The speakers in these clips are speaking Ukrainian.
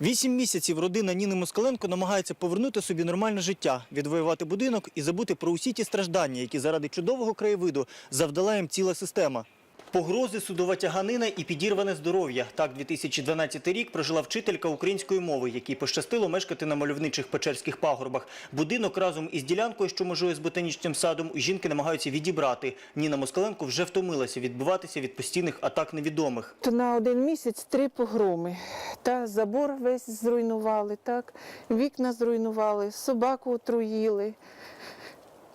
Вісім місяців родина Ніни Москаленко намагається повернути собі нормальне життя, відвоювати будинок і забути про усі ті страждання, які заради чудового краєвиду завдала їм ціла система. Погрози, судова тяганина і підірване здоров'я. Так 2012 рік прожила вчителька української мови, якій пощастило мешкати на мальовничих печерських пагорбах. Будинок разом із ділянкою, що межує з ботанічним садом, жінки намагаються відібрати. Ніна Москаленко вже втомилася відбиватися від постійних атак невідомих. На один місяць три погроми. Та забор весь зруйнували, так, вікна зруйнували, собаку отруїли.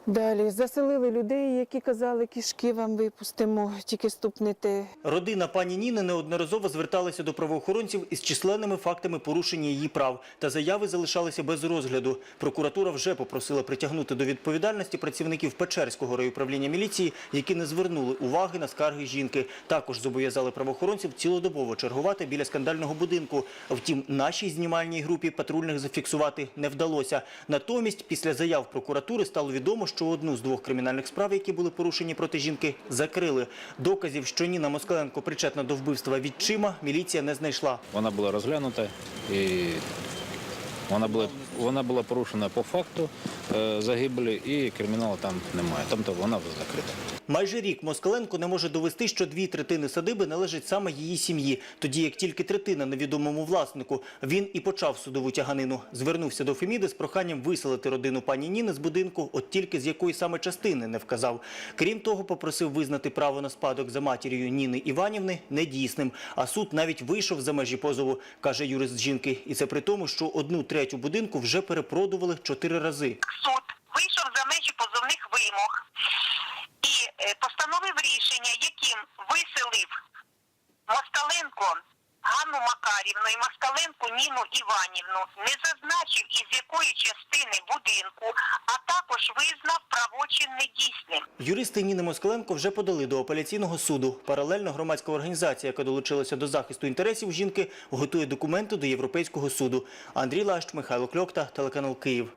Далі заселили людей, які казали, кішки вам випустимо, тільки ступните. Родина пані Ніни неодноразово зверталася до правоохоронців із численними фактами порушення її прав, та заяви залишалися без розгляду. Прокуратура вже попросила притягнути до відповідальності працівників Печерського райуправління міліції, які не звернули уваги на скарги жінки. Також зобов'язали правоохоронців цілодобово чергувати біля скандального будинку. Втім, нашій знімальній групі патрульних зафіксувати не вдалося. Натомість, після заяв прокуратури стало відомо, що одну з двох кримінальних справ, які були порушені проти жінки, закрили. Доказів, що Ніна Москаленко причетна до вбивства відчима, міліція не знайшла. Вона була розглянута і вона була, вона була порушена по факту е, загибелі і криміналу там немає. Тобто вона вже закрита. Майже рік Москаленко не може довести, що дві третини садиби належать саме її сім'ї, тоді як тільки третина невідомому власнику. Він і почав судову тяганину. Звернувся до Феміди з проханням виселити родину пані Ніни з будинку, от тільки з якої саме частини не вказав. Крім того, попросив визнати право на спадок за матір'ю Ніни Іванівни недійсним. А суд навіть вийшов за межі позову, каже юрист жінки. І це при тому, що одну третю будинку вже перепродували чотири рази. суд вийшов за межі позовних вимог і е, постановив рішення, яким виселив Москаленко Ганну Макарівну і Москаленко Ніну Іванівну, не зазначив із якої частини будинку, а також визнав правочин недійсним. Юристи Ніни Москаленко вже подали до апеляційного суду. Паралельно громадська організація, яка долучилася до захисту інтересів жінки, готує документи до Європейського суду. Андрій Лащ, Михайло Кльокта, телеканал Київ.